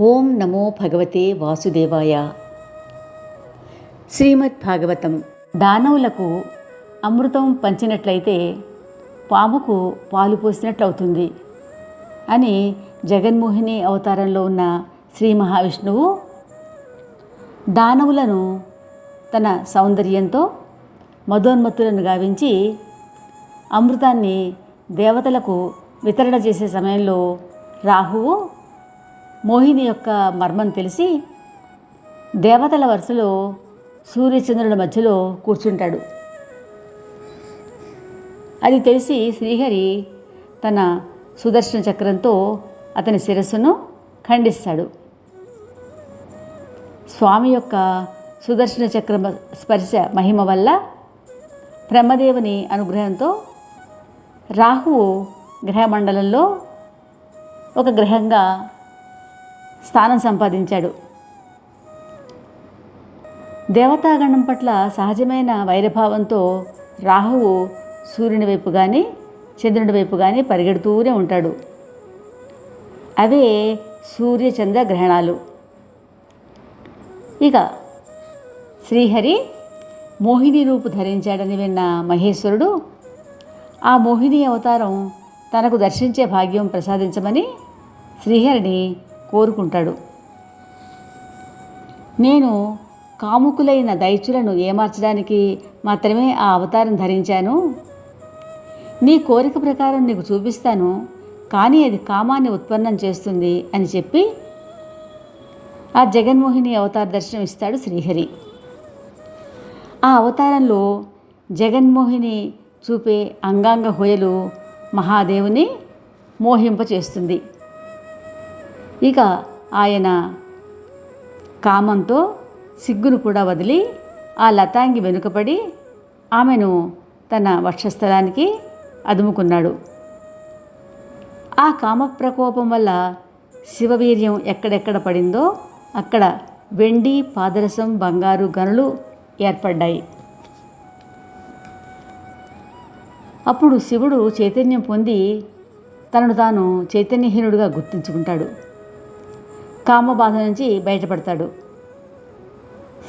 ఓం నమో భగవతే వాసుదేవాయ. శ్రీమద్ భాగవతం. దానవులకు అమృతం పంచినట్లయితే పాముకు పాలు పోసినట్లవుతుంది అని జగన్మోహిని అవతారంలో ఉన్న శ్రీ మహావిష్ణువు దానవులను తన సౌందర్యంతో మధోన్మత్తులను గావించి అమృతాన్ని దేవతలకు వితరణ చేసే సమయంలో రాహువు మోహిని యొక్క మర్మం తెలిసి దేవతల వరుసలో సూర్యచంద్రుడి మధ్యలో కూర్చుంటాడు. అది తెలిసి శ్రీహరి తన సుదర్శన చక్రంతో అతని శిరస్సును ఖండిస్తాడు. స్వామి యొక్క సుదర్శన చక్ర స్పర్శ మహిమ వల్ల బ్రహ్మదేవుని అనుగ్రహంతో రాహువు గ్రహమండలంలో ఒక గ్రహంగా స్థానం సంపాదించాడు. దేవతాగణం పట్ల సహజమైన వైరభావంతో రాహువు సూర్యుని వైపు కానీ చంద్రుని వైపు కానీ పరిగెడుతూనే ఉంటాడు. అవే సూర్య చంద్ర గ్రహణాలు. ఇక శ్రీహరి మోహిని రూపు ధరించాడని విన్న మహేశ్వరుడు ఆ మోహిని అవతారం తనకు దర్శించే భాగ్యం ప్రసాదించమని శ్రీహరిని కోరుకుంటాడు. నేను కాముకులైన దైత్యులను ఏమార్చడానికి మాత్రమే ఆ అవతారం ధరించాను? నీ కోరిక ప్రకారం నీకు చూపిస్తాను కానీ అది కామాన్ని ఉత్పన్నం చేస్తుంది అని చెప్పి ఆ జగన్మోహిని అవతార దర్శనం ఇస్తాడు శ్రీహరి. ఆ అవతారంలో జగన్మోహిని చూపే అంగాంగ హోయలు మహాదేవుని మోహింపచేస్తుంది. ఇక ఆయన కామంతో సిగ్గును కూడా వదిలి ఆ లతాంగి వెనుకపడి ఆమెను తన వక్షస్థలానికి అదుముకున్నాడు. ఆ కామ ప్రకోపం వల్ల శివవీర్యం ఎక్కడెక్కడ పడిందో అక్కడ వెండి పాదరసం బంగారు గనులు ఏర్పడ్డాయి. అప్పుడు శివుడు చైతన్యం పొంది తనను తాను చైతన్యహీనుడిగా గుర్తించుకుంటాడు. కామబాధ నుంచి బయటపడతాడు.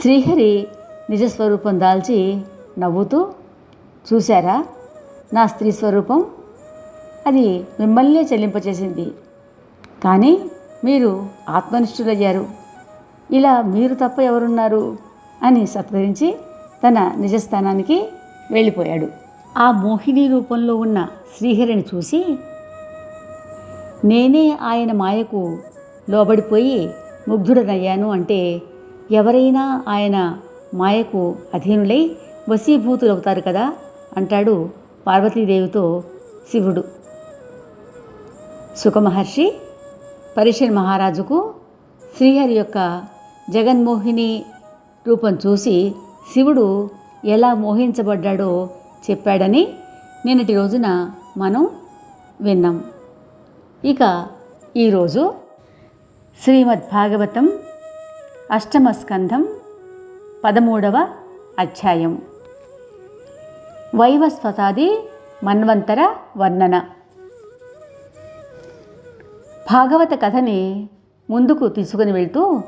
శ్రీహరి నిజస్వరూపం దాల్చి నవ్వుతూ చూశారా? నా స్త్రీ స్వరూపం? అది మిమ్మల్నే చెల్లింపచేసింది. కానీ మీరు ఆత్మనిష్ఠులయ్యారు. ఇలా మీరు తప్ప ఎవరున్నారు? అని సత్కరించి తన నిజస్థానానికి వెళ్ళిపోయాడు. ఆ మోహిని రూపంలో ఉన్న శ్రీహరిని చూసి నేనే ఆయన మాయకు లోబడిపోయి ముగ్ధుడనయ్యాను అంటే ఎవరైనా ఆయన మాయకు అధీనులై వశీభూతులవుతారు కదా అంటాడు పార్వతీదేవితో శివుడు. సుఖమహర్షి పరిషన్ మహారాజుకు శ్రీహరి యొక్క జగన్మోహిని రూపం చూసి శివుడు ఎలా మోహించబడ్డాడో చెప్పాడని నిన్నటి రోజున మనం విన్నాం. ఇక ఈరోజు శ్రీమద్ భాగవతం అష్టమ స్కంధం పదమూడవ అధ్యాయం. వైవస్వతాది మన్వంతర వర్ణన. భాగవత కథని ముందుకు తీసుకుని వెళ్తూ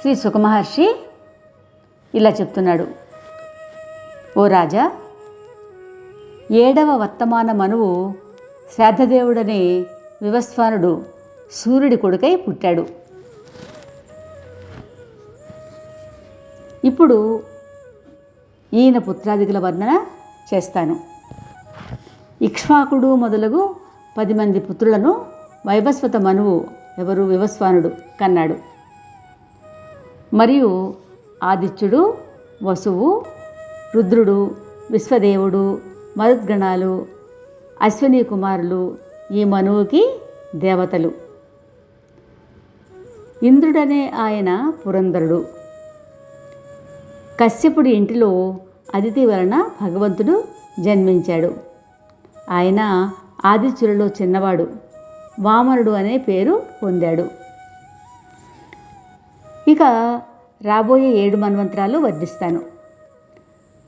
శ్రీ సుఖమహర్షి ఇలా చెప్తున్నాడు. ఓ రాజా ఏడవ వర్తమాన మనువు శ్రాద్ధదేవుడనే వివస్వానుడు. సూర్యుడి కొడుకై పుట్టాడు. ఇప్పుడు ఈయన పుత్రాదికుల వర్ణన చేస్తాను. ఇక్ష్వాకుడు మొదలగు పది మంది పుత్రులను వైవస్వత మనువు ఎవరు వివస్వానుడు కన్నాడు. మరియు ఆదిత్యుడు వసువు రుద్రుడు విశ్వదేవుడు మరుద్గణాలు అశ్విని కుమారులు ఈ మనువుకి దేవతలు. ఇంద్రుడనే ఆయన పురంధరుడు. కశ్యపుడి ఇంటిలో అదితి వలన భగవంతుడు జన్మించాడు. ఆయన ఆదిత్యులలో చిన్నవాడు. వామనుడు అనే పేరు పొందాడు. ఇక రాబోయే ఏడు మన్వంతరాలు వర్ణిస్తాను.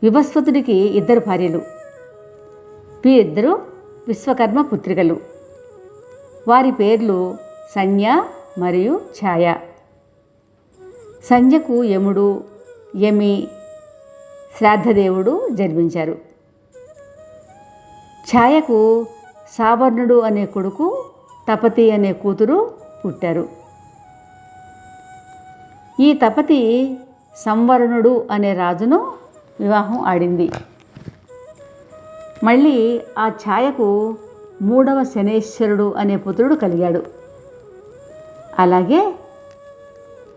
వివస్వతుడికి ఇద్దరు భార్యలు. వీరిద్దరూ విశ్వకర్మ పుత్రికలు. వారి పేర్లు సంజ్ఞ మరియు ఛాయ. సంధ్యకు యముడు యమి శ్రాద్ధదేవుడు జన్మించారు. ఛాయకు సావర్ణుడు అనే కొడుకు తపతి అనే కూతురు పుట్టారు. ఈ తపతి సంవరణుడు అనే రాజును వివాహం ఆడింది. మళ్ళీ ఆ ఛాయకు మూడవ శనేశ్వరుడు అనే పుత్రుడు కలిగాడు. అలాగే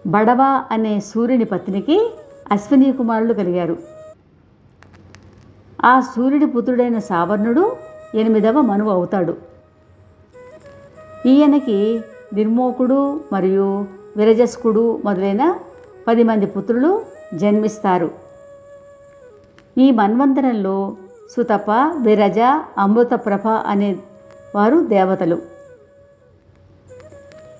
బడవ అనే సూర్యుని పత్నికి అశ్విని కుమారులు కలిగారు. ఆ సూర్యుడి పుత్రుడైన సావర్ణుడు ఎనిమిదవ మనువు అవుతాడు. ఈయనకి నిర్మోకుడు మరియు విరజస్కుడు మొదలైన పది మంది పుత్రులు జన్మిస్తారు. ఈ మన్వంతరంలో సుతప విరజ అమృతప్రభ అనే వారు దేవతలు.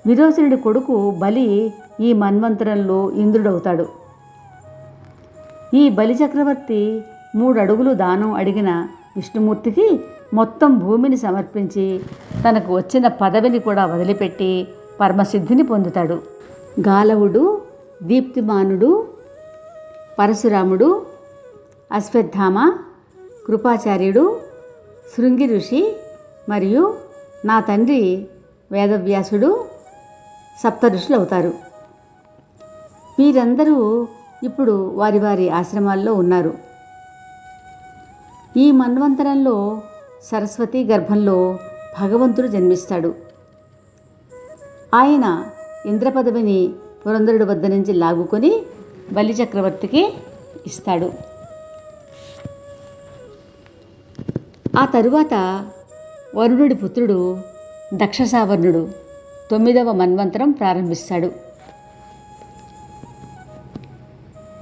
విరోచనుడి కొడుకు బలి ఈ మన్వంతరంలో ఇంద్రుడవుతాడు. ఈ బలి చక్రవర్తి మూడు అడుగులు దానం అడిగిన విష్ణుమూర్తికి మొత్తం భూమిని సమర్పించి తనకు వచ్చిన పదవిని కూడా వదిలిపెట్టి పరమసిద్ధిని పొందుతాడు. గాలవుడు దీప్తిమానుడు పరశురాముడు అశ్వత్థామ కృపాచార్యుడు శృంగి ఋషి మరియు నా తండ్రి వేదవ్యాసుడు సప్త ఋషులు అవుతారు. వీరందరూ ఇప్పుడు వారి వారి ఆశ్రమాల్లో ఉన్నారు. ఈ మన్వంతరంలో సరస్వతి గర్భంలో భగవంతుడు జన్మిస్తాడు. ఆయన ఇంద్రపదవిని పురంధరుడు వద్ద నుంచి లాగుకొని బలి చక్రవర్తికి ఇస్తాడు. ఆ తరువాత వరుణుడి పుత్రుడు దక్షసావర్ణుడు తొమ్మిదవ మన్వంతరం ప్రారంభిస్తాడు.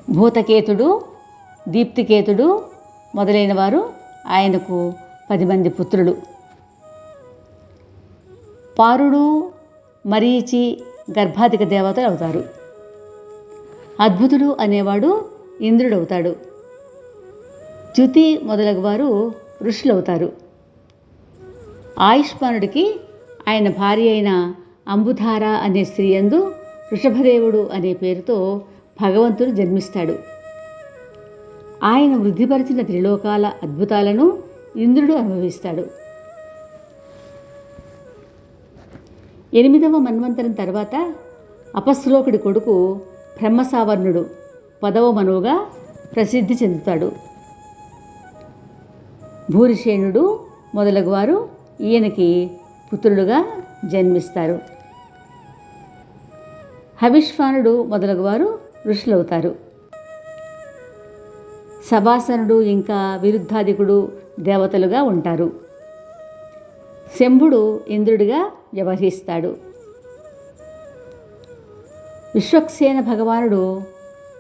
భూతకేతుడు దీప్తికేతుడు మొదలైన వారు ఆయనకు పది మంది పుత్రులు. పారుడు మరీచి గర్భాధిక దేవతలు అవుతారు. అద్భుతుడు అనేవాడు ఇంద్రుడవుతాడు. చ్యుతి మొదలగు వారు ఋషులవుతారు. ఆయుష్మానుడికి ఆయన భార్య అయిన అంబుధార అనే స్త్రీయందు వృషభదేవుడు అనే పేరుతో భగవంతుడు జన్మిస్తాడు. ఆయన వృద్ధిపరిచిన త్రిలోకాల అద్భుతాలను ఇంద్రుడు అనుభవిస్తాడు. ఎనిమిదవ మన్వంతరం తర్వాత అపశ్లోకుడి కొడుకు బ్రహ్మసావర్ణుడు పదవ మనువుగా ప్రసిద్ధి చెందుతాడు. భూరిషేణుడు మొదలగువారు ఈయనకి పుత్రులుగా జన్మిస్తారు. హవిష్వానుడు మొదలగువారు ఋషులవుతారు. సభాసనుడు ఇంకా విరుద్ధాధికుడు దేవతలుగా ఉంటారు. శంభుడు ఇంద్రుడిగా వ్యవహరిస్తాడు. విశ్వక్సేన భగవానుడు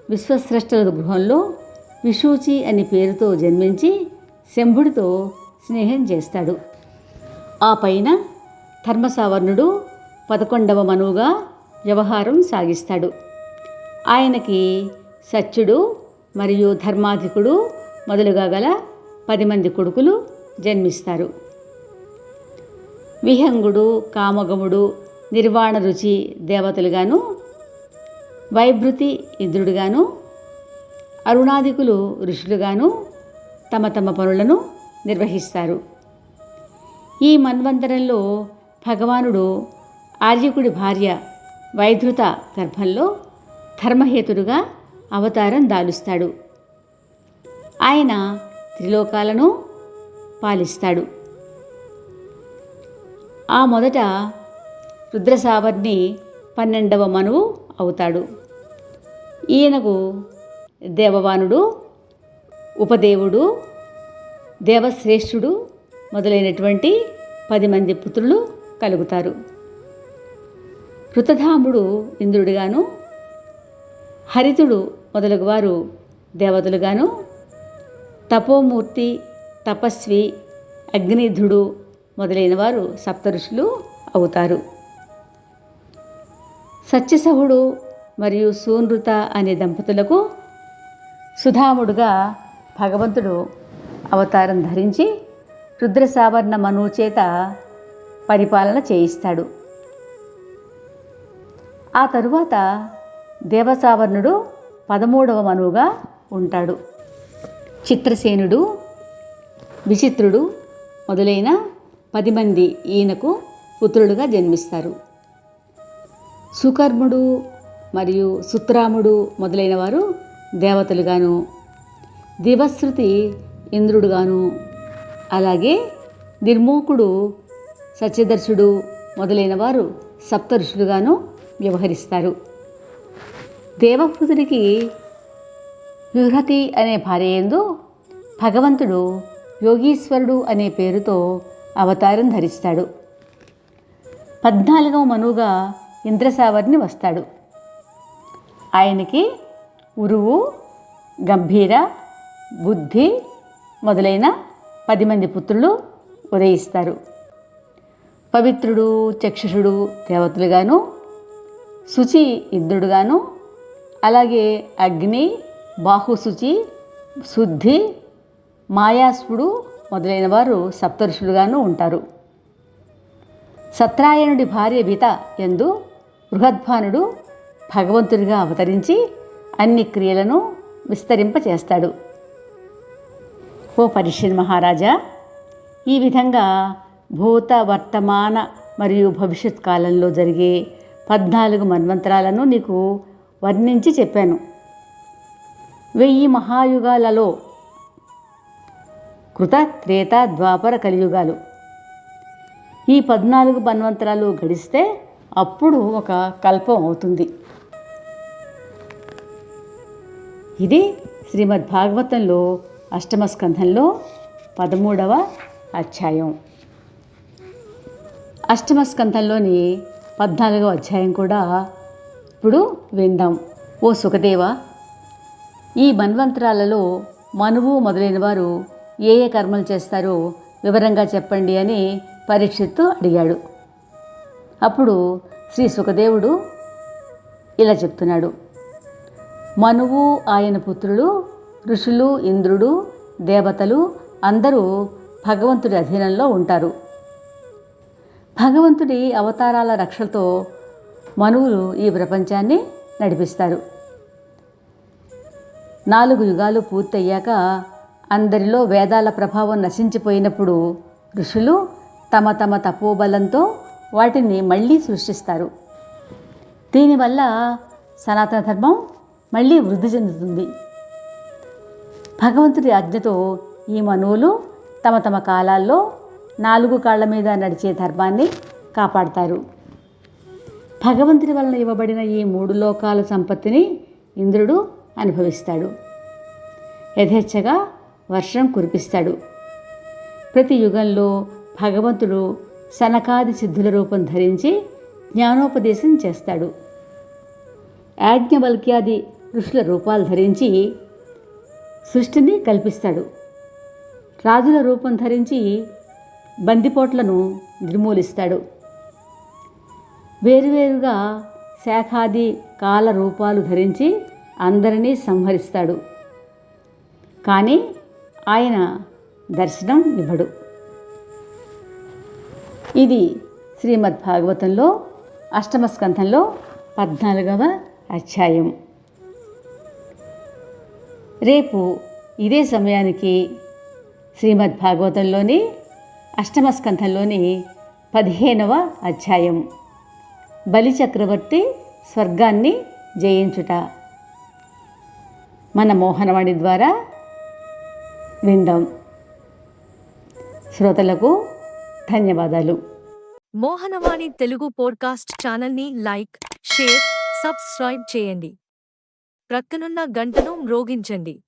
విశ్వస్రష్టల గృహంలో విషూచి అనే పేరుతో జన్మించి శంభుడితో స్నేహం చేస్తాడు. ఆ పైన ధర్మసావర్ణుడు పదకొండవ మనువుగా వ్యవహారం సాగిస్తాడు. ఆయనకి సత్యుడు మరియు ధర్మాధికుడు మొదలుగా గల పది మంది కొడుకులు జన్మిస్తారు. విహంగుడు కామగముడు నిర్వాణ రుచి దేవతలుగాను వైభృతి ఇంద్రుడుగాను అరుణాదికులు ఋషులుగాను తమ తమ పనులను నిర్వహిస్తారు. ఈ మన్వంతరంలో భగవానుడు ఆర్యకుడి భార్య వైధృత గర్భంలో ధర్మహేతుడుగా అవతారం దాలుస్తాడు. ఆయన త్రిలోకాలను పాలిస్తాడు. ఆ మొదట రుద్రసావర్ణి పన్నెండవ మనువు అవుతాడు. ఈయనకు దేవవానుడు ఉపదేవుడు దేవశ్రేష్ఠుడు మొదలైనటువంటి పది మంది పుత్రులు కలుగుతారు. కృతధాముడు ఇంద్రుడిగాను హరితుడు మొదలగువారు దేవతలుగాను తపోమూర్తి తపస్వి అగ్నిధుడు మొదలైన వారు సప్తఋషులు అవుతారు. సత్యసహుడు మరియు సూనృత అనే దంపతులకు సుధాముడుగా భగవంతుడు అవతారం ధరించి రుద్రసావర్ణ మనువు చేత పరిపాలన చేయిస్తాడు. ఆ తరువాత దేవసావర్ణుడు పదమూడవ మనువుగా ఉంటాడు. చిత్రసేనుడు విచిత్రుడు మొదలైన పది మంది ఈయనకు పుత్రులుగా జన్మిస్తారు. సుకర్ముడు మరియు సుత్రాముడు మొదలైన వారు దేవతలుగాను దివశ్రుతి ఇంద్రుడుగాను అలాగే నిర్మూకుడు సత్యదర్శుడు మొదలైన వారు సప్తఋషులుగాను వ్యవహరిస్తారు. దేవహృతుడికి యుహతి అనే భార్య ఎందు భగవంతుడు యోగీశ్వరుడు అనే పేరుతో అవతారం ధరిస్తాడు. పద్నాలుగవ మనువుగా ఇంద్రసావర్ని వస్తాడు. ఆయనకి ఉరువు గంభీర బుద్ధి మొదలైన పది మంది పుత్రులు ఉదయిస్తారు. పవిత్రుడు చక్షుషుడు దేవతలుగాను శుచి ఇంద్రుడుగాను అలాగే అగ్ని బాహుశుచి శుద్ధి మాయాస్పుడు మొదలైన వారు సప్తఋషులుగాను ఉంటారు. సత్రాయణుడి భార్య బిత ఎందు బృహద్భానుడు భగవంతుడిగా అవతరించి అన్ని క్రియలను విస్తరింపచేస్తాడు. ఓ పరిషన్ మహారాజా ఈ విధంగా భూత వర్తమాన మరియు భవిష్యత్ కాలంలో జరిగే పద్నాలుగు మన్వంతరాలను నీకు వర్ణించి చెప్పాను. వెయ్యి మహాయుగాలలో కృత త్రేత ద్వాపర కలియుగాలు. ఈ పద్నాలుగు మన్వంతరాలు గడిస్తే అప్పుడు ఒక కల్పం అవుతుంది. ఇది శ్రీమద్ భాగవతంలో అష్టమ స్కంధంలో పదమూడవ అధ్యాయం. అష్టమ స్కంధంలోని పద్నాలుగవ అధ్యాయం కూడా ఇప్పుడు విందాం. ఓ సుఖదేవ ఈ మన్వంతరాలలో మనువు మొదలైన వారు ఏ ఏ కర్మలు చేస్తారో వివరంగా చెప్పండి అని పరీక్షిత్తు అడిగాడు. అప్పుడు శ్రీ సుఖదేవుడు ఇలా చెప్తున్నాడు. మనువు ఆయన పుత్రులు ఋషులు ఇంద్రుడు దేవతలు అందరూ భగవంతుడి అధీనంలో ఉంటారు. భగవంతుడి అవతారాల రక్షలతో మనువులు ఈ ప్రపంచాన్ని నడిపిస్తారు. నాలుగు యుగాలు పూర్తయ్యాక అందరిలో వేదాల ప్రభావం నశించిపోయినప్పుడు ఋషులు తమ తమ తపోబలంతో వాటిని మళ్ళీ సృష్టిస్తారు. దీనివల్ల సనాతన ధర్మం మళ్ళీ వృద్ధి చెందుతుంది. భగవంతుడి ఆజ్ఞతో ఈ మనువులు తమ తమ కాలాల్లో నాలుగు కాళ్ళ మీద నడిచే ధర్మాన్ని కాపాడతారు. భగవంతుడి వలన ఇవ్వబడిన ఈ మూడు లోకాల సంపత్తిని ఇంద్రుడు అనుభవిస్తాడు. యథేచ్ఛగా వర్షం కురిపిస్తాడు. ప్రతి యుగంలో భగవంతుడు సనకాది సిద్ధుల రూపం ధరించి జ్ఞానోపదేశం చేస్తాడు. యాజ్ఞవల్క్యాది ఋషుల రూపాలు ధరించి సృష్టిని కల్పిస్తాడు. రాజుల రూపం ధరించి బందిపోట్లను నిర్మూలిస్తాడు. వేరువేరుగా శాఖాది కాల రూపాలు ధరించి అందరినీ సంహరిస్తాడు. కానీ ఆయన దర్శనం ఇవ్వడు. ఇది శ్రీమద్ భాగవతంలో అష్టమ స్కంధంలో పద్నాలుగవ అధ్యాయం. రేపు ఇదే సమయానికి శ్రీమద్ భాగవతంలోని అష్టమస్కంధంలోని పదిహేనవ అధ్యాయం. బలిచక్రవర్తి స్వర్గాన్ని జయించుట. మన మోహనవాణి ద్వారా విందాం. శ్రోతలకు ధన్యవాదాలు. మోహనవాణి తెలుగు పోడ్కాస్ట్ ఛానల్ని లైక్ షేర్ సబ్స్క్రైబ్ చేయండి. ప్రక్కనున్న గంటను మ్రోగించండి.